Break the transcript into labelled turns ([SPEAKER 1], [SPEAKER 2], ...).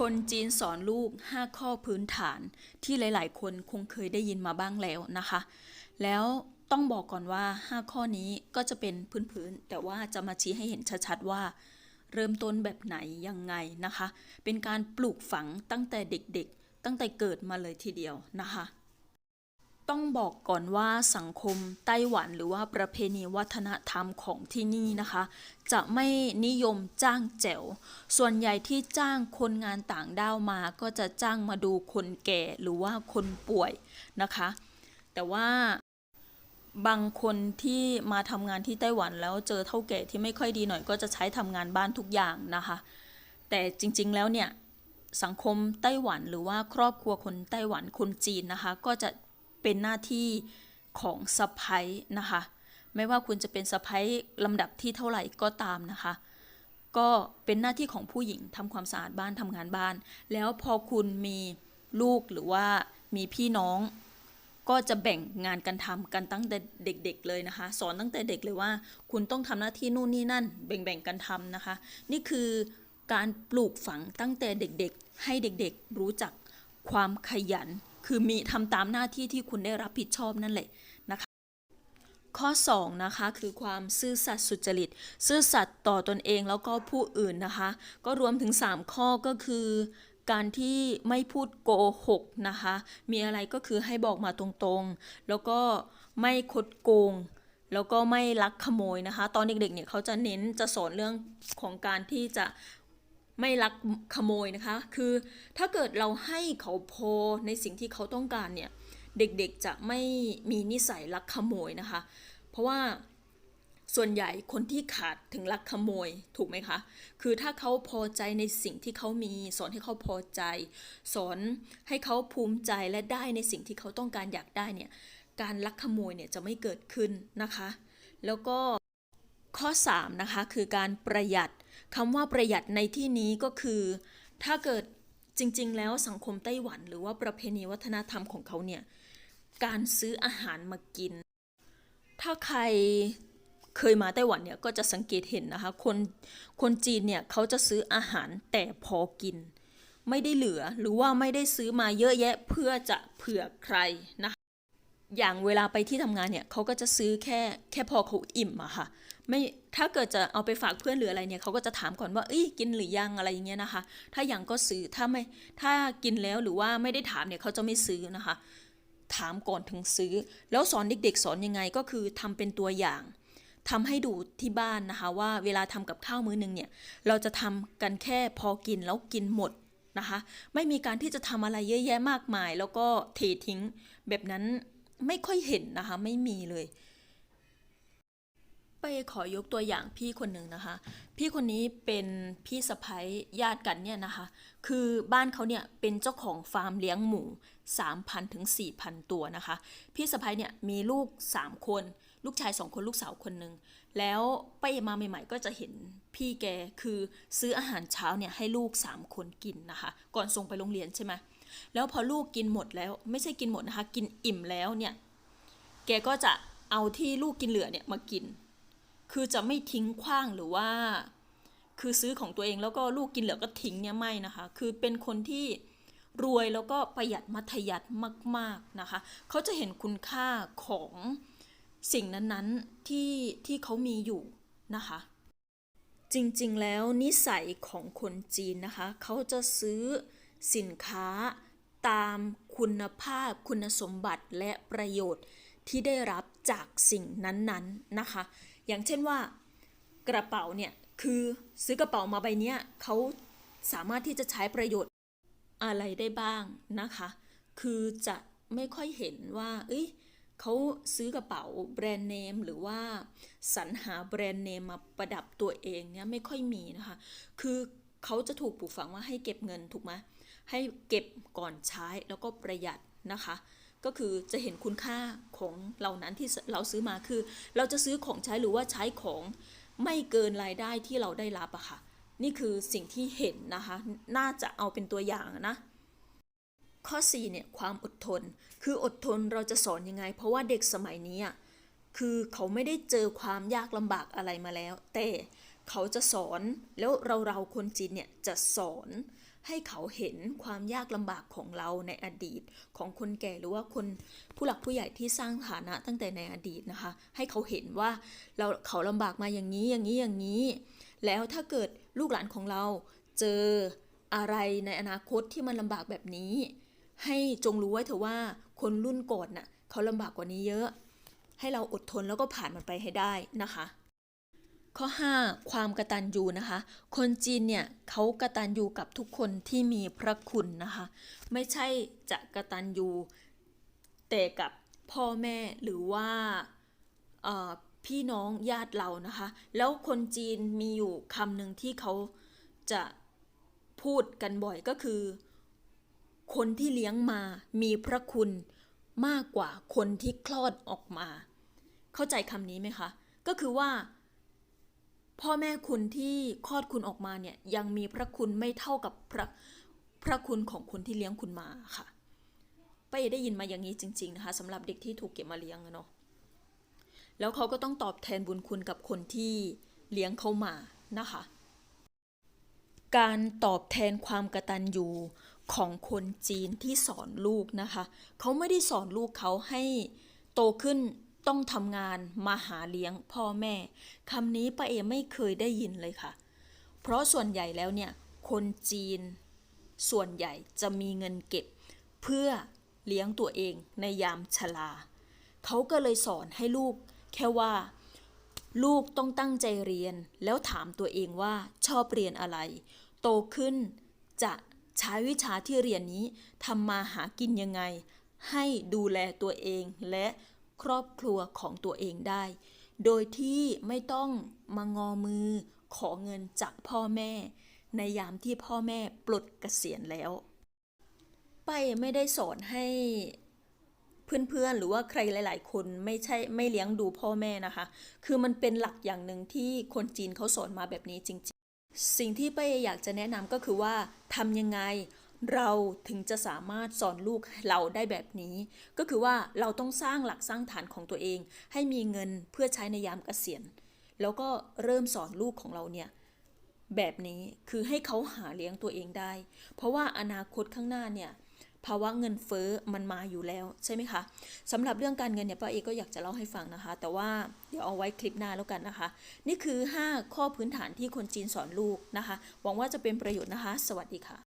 [SPEAKER 1] คนจีนสอนลูก 5 ข้อพื้นฐานที่หลาย ๆ คนคงเคยได้ยินมาบ้างแล้วนะคะ แล้วต้องบอกก่อนว่า 5 ข้อนี้ก็จะเป็นพื้น ๆ แต่ว่าจะมาชี้ให้เห็นชัด ๆ ว่า เริ่มต้นแบบไหนยังไงนะคะ เป็นการปลูกฝังตั้งแต่เด็ก ๆ ตั้งแต่เกิดมาเลยทีเดียวนะคะ ต้องบอกก่อนว่าสังคมไต้หวันหรือว่าประเพณีวัฒนธรรมของที่นี่นะคะ จะไม่นิยมจ้างแจ๋ว ส่วนใหญ่ที่จ้างคนงานต่างด้าวมาก็จะจ้างมาดูคนแก่หรือว่าคนป่วยนะคะ แต่ว่าบางคนที่มาทำงานที่ไต้หวันแล้วเจอเท่าแก่ที่ไม่ค่อยดีหน่อยก็จะใช้ทำงานบ้านทุกอย่างนะคะ แต่จริงๆแล้วเนี่ยสังคมไต้หวันหรือว่าครอบครัวคนไต้หวันคนจีนนะคะ ก็จะ เป็นหน้าที่ของสะพ้ยนะคะ ไม่ว่าคุณจะเป็นสะพ้ยลำดับที่เท่าไหร่ก็ตามนะคะ ก็เป็นหน้าที่ของผู้หญิงทำความสะอาดบ้านทำงานบ้าน แล้วพอคุณมีลูกหรือว่ามีพี่น้องก็จะแบ่งงานกันทำกันตั้งแต่เด็ก ๆ เลยนะคะ สอนตั้งแต่เด็กเลยว่า คุณต้องทำหน้าที่นู่นนี่นั่น แบ่งๆกันทำนะคะ นี่คือการปลูกฝังตั้งแต่เด็กๆ ให้เด็กๆ รู้จักความขยัน คือมีทำตามหน้าที่ที่คุณได้รับผิดชอบนั่นแหละนะคะข้อ2นะคะคือความซื่อสัตย์สุจริต ซื่อสัตย์ต่อตนเองแล้วก็ผู้อื่นนะคะ ก็รวมถึง 3 ข้อก็คือ การที่ไม่พูดโกหกนะคะ มีอะไรก็คือให้บอกมาตรงๆ แล้วก็ไม่คดโกง แล้วก็ไม่ลักขโมยนะคะ ตอนเด็กๆเนี่ยเขาจะเน้นจะสอนเรื่องของการที่จะ ไม่ลักขโมยนะคะ คือถ้าเกิดเราให้เขาพอในสิ่งที่เขาต้องการเนี่ย เด็กๆจะไม่มีนิสัยลักขโมยนะคะ เพราะว่าส่วนใหญ่คนที่ขาดถึงลักขโมยถูกไหมคะ คือถ้าเขาพอใจในสิ่งที่เขามี สอนให้เขาพอใจ สอนให้เขาภูมิใจและได้ในสิ่งที่เขาต้องการอยากได้เนี่ย การลักขโมยเนี่ยจะไม่เกิดขึ้นนะคะ แล้วก็ข้อ 3 นะคะ คือการประหยัด คำว่าประหยัดในที่นี้ก็คือ ถ้าเกิดจริง ๆ แล้วสังคมไต้หวัน หรือว่าประเพณีวัฒนธรรมของเขาเนี่ย การซื้ออาหารมากิน ถ้าใครเคยมาไต้หวันเนี่ยก็จะสังเกตเห็นนะคะ คนคนจีนเนี่ยเขาจะซื้ออาหารแต่พอกิน ไม่ได้เหลือหรือว่าไม่ได้ซื้อมาเยอะแยะเพื่อจะเผื่อใครนะคะอย่างเวลาไปที่ทำงานเนี่ยเขาก็จะซื้อแค่แค่พอเขาอิ่มอะค่ะ ไม่ถ้าเกิดจะเอาไปฝากเพื่อนหรืออะไรเนี่ยเขาก็จะถามก่อนว่าเอ้ยกินหรือยังอะไรอย่างเงี้ยนะคะ ถ้ายังก็ซื้อถ้าไม่ถ้ากินแล้วหรือว่าไม่ได้ถามเนี่ยเขาจะไม่ซื้อนะคะ ถามก่อนถึงซื้อ แล้วสอนเด็ก ๆ สอนยังไงก็คือทำเป็นตัวอย่างทำให้ดูที่บ้านนะคะ ว่าเวลาทำกับข้าวมื้อนึงเนี่ยเราจะทำกันแค่พอกินแล้วกินหมดนะคะไม่มีการที่จะทำอะไรเยอะแยะมากมาย แล้วก็เททิ้งแบบนั้นไม่ค่อยเห็นนะคะไม่มีเลย ไปขอยกตัวอย่างพี่คนหนึ่งนะคะ พี่คนนี้เป็นพี่สะพ้ยญาติกันเนี่ยนะคะ คือบ้านเขาเนี่ยเป็นเจ้าของฟาร์มเลี้ยงหมู 3,000ถึง4,000 ตัวนะคะ พี่สะพ้ยเนี่ยมีลูก 3 คน ลูกชาย 2 คนลูกสาวคนหนึ่ง แล้วไปมาใหม่ ๆ ก็จะเห็นพี่แกคือซื้ออาหารเช้าเนี่ยให้ลูก 3 คนกินนะคะ ก่อนส่งไปโรงเรียนใช่ไหมแล้วพอลูกกินหมดแล้วไม่ใช่กินหมดนะคะ กินอิ่มแล้วเนี่ยแกก็จะเอาที่ลูกกินเหลือเนี่ยมากิน คือจะไม่ทิ้งขว้างหรือว่า คือซื้อของตัวเองแล้วก็ลูกกินเหลือก็ทิ้งเนี่ยไม่นะคะ คือเป็นคนที่รวยแล้วก็ประหยัดมัธยัติมาก ๆนะคะ เขาจะเห็นคุณค่าของสิ่งนั้นๆที่ที่เขามีอยู่นะคะ จริงๆแล้วนิสัยของคนจีนนะคะ เขาจะซื้อสินค้าตามคุณภาพคุณสมบัติและประโยชน์ที่ได้รับจากสิ่งนั้นๆนะคะ อย่างเช่นว่ากระเป๋าเนี่ยคือซื้อกระเป๋ามาใบเนี้ยเขาสามารถที่จะใช้ประโยชน์อะไรได้บ้างนะคะ คือจะไม่ค่อยเห็นว่า เอ้ยเขาซื้อกระเป๋าแบรนด์เนมหรือว่าสรรหาแบรนด์เนมมาประดับตัวเองเนี่ยไม่ค่อยมีนะคะ คือเขาจะถูกปลูกฝังว่าให้เก็บเงินถูกไหมให้เก็บก่อนใช้แล้วก็ประหยัดนะคะ ก็คือจะเห็นคุณค่าของเหล่านั้นที่เราซื้อมาคือ เราจะซื้อของใช้หรือว่าใช้ของไม่เกินรายได้ที่เราได้รับอะค่ะ นี่คือสิ่งที่เห็นนะคะ น่าจะเอาเป็นตัวอย่างนะ ข้อ4เนี่ยความอดทน คืออดทนเราจะสอนยังไง เพราะว่าเด็กสมัยนี้อะคือเขาไม่ได้เจอความยากลำบากอะไรมาแล้ว แต่เขาจะสอนแล้วเราเราคนจีนเนี่ยจะสอน ให้เขาเห็นความยากลำบากของเราในอดีต ของคนแก่หรือว่าคนผู้หลักผู้ใหญ่ที่สร้างฐานะตั้งแต่ในอดีตนะคะ ให้เขาเห็นว่าเราเขาลำบากมาอย่างนี้อย่างนี้อย่างนี้ แล้วถ้าเกิดลูกหลานของเราเจออะไรในอนาคตที่มันลำบากแบบนี้ ให้จงรู้ไว้เถอะว่าคนรุ่นก่อนน่ะเขาลำบากกว่านี้เยอะ ให้เราอดทนแล้วก็ผ่านมันไปให้ได้นะคะ ข้อ 5 ความกระตัญญูนะคะ คนจีนเนี่ยเขากระตัญญูกับทุกคนที่มีพระคุณนะคะ ไม่ใช่จะกระตัญญูแต่กับพ่อแม่หรือว่าพี่น้องญาติเรานะคะ แล้วคนจีนมีอยู่คำหนึ่งที่เขาจะพูดกันบ่อยก็คือ คนที่เลี้ยงมามีพระคุณมากกว่าคนที่คลอดออกมา เข้าใจคำนี้ไหมคะ ก็คือว่า พ่อแม่คุณที่คลอดคุณออกมาเนี่ยยังมีพระคุณไม่เท่ากับพระพระคุณของคนที่เลี้ยงคุณมาค่ะไปได้ยินมาอย่างนี้จริง ๆนะคะสำหรับเด็กที่ถูกเก็บมาเลี้ยงเนาะแล้วเขาก็ต้องตอบแทนบุญคุณกับคนที่เลี้ยงเขามานะคะ การตอบแทนความกระตัญญูของคนจีนที่สอนลูกนะคะ เขาไม่ได้สอนลูกเขาให้โตขึ้น ต้องทำงานมาหาเลี้ยงพ่อแม่คำนี้ป้าเอไม่เคยได้ยินเลยค่ะ เพราะส่วนใหญ่แล้วเนี่ยคนจีน ส่วนใหญ่จะมีเงินเก็บ เพื่อเลี้ยงตัวเองในยามชราเขาก็เลยสอนให้ลูก แค่ว่า ลูกต้องตั้งใจเรียน แล้วถามตัวเองว่าชอบเรียนอะไร โตขึ้นจะใช้วิชาที่เรียนนี้ทำมาหากินยังไง ให้ดูแลตัวเองและ ครอบครัวของตัวเองได้ โดยที่ไม่ต้องมางอมือขอเงินจากพ่อแม่ ในยามที่พ่อแม่ปลดเกษียณแล้ว ไปไม่ได้สอนให้เพื่อนๆ หรือว่าใครหลาย ๆ คนไม่ใช่ไม่เลี้ยงดูพ่อแม่นะคะ คือมันเป็นหลักอย่างหนึ่งที่คนจีนเขาสอนมาแบบนี้จริง ๆ สิ่งที่ป้าเออยากจะแนะนำก็คือว่าทำยังไง เราถึงจะสามารถสอนลูกเราได้แบบนี้ ก็คือว่าเราต้องสร้างหลักสร้างฐานของตัวเอง ให้มีเงินเพื่อใช้ในยามเกษียณ แล้วก็เริ่มสอนลูกของเราเนี่ยแบบนี้คือให้เขาหาเลี้ยงตัวเองได้ เพราะว่าอนาคตข้างหน้าเนี่ยภาวะเงินเฟ้อมันมาอยู่แล้วใช่ไหมคะสำหรับเรื่องการเงินเนี่ยป้าเอกก็อยากจะเล่าให้ฟังนะคะ แต่ว่าเดี๋ยวเอาไว้คลิปหน้าแล้วกันนะคะ นี่คือ 5 ข้อพื้นฐานที่คนจีนสอนลูกนะคะ หวังว่าจะเป็นประโยชน์นะคะ สวัสดีค่ะ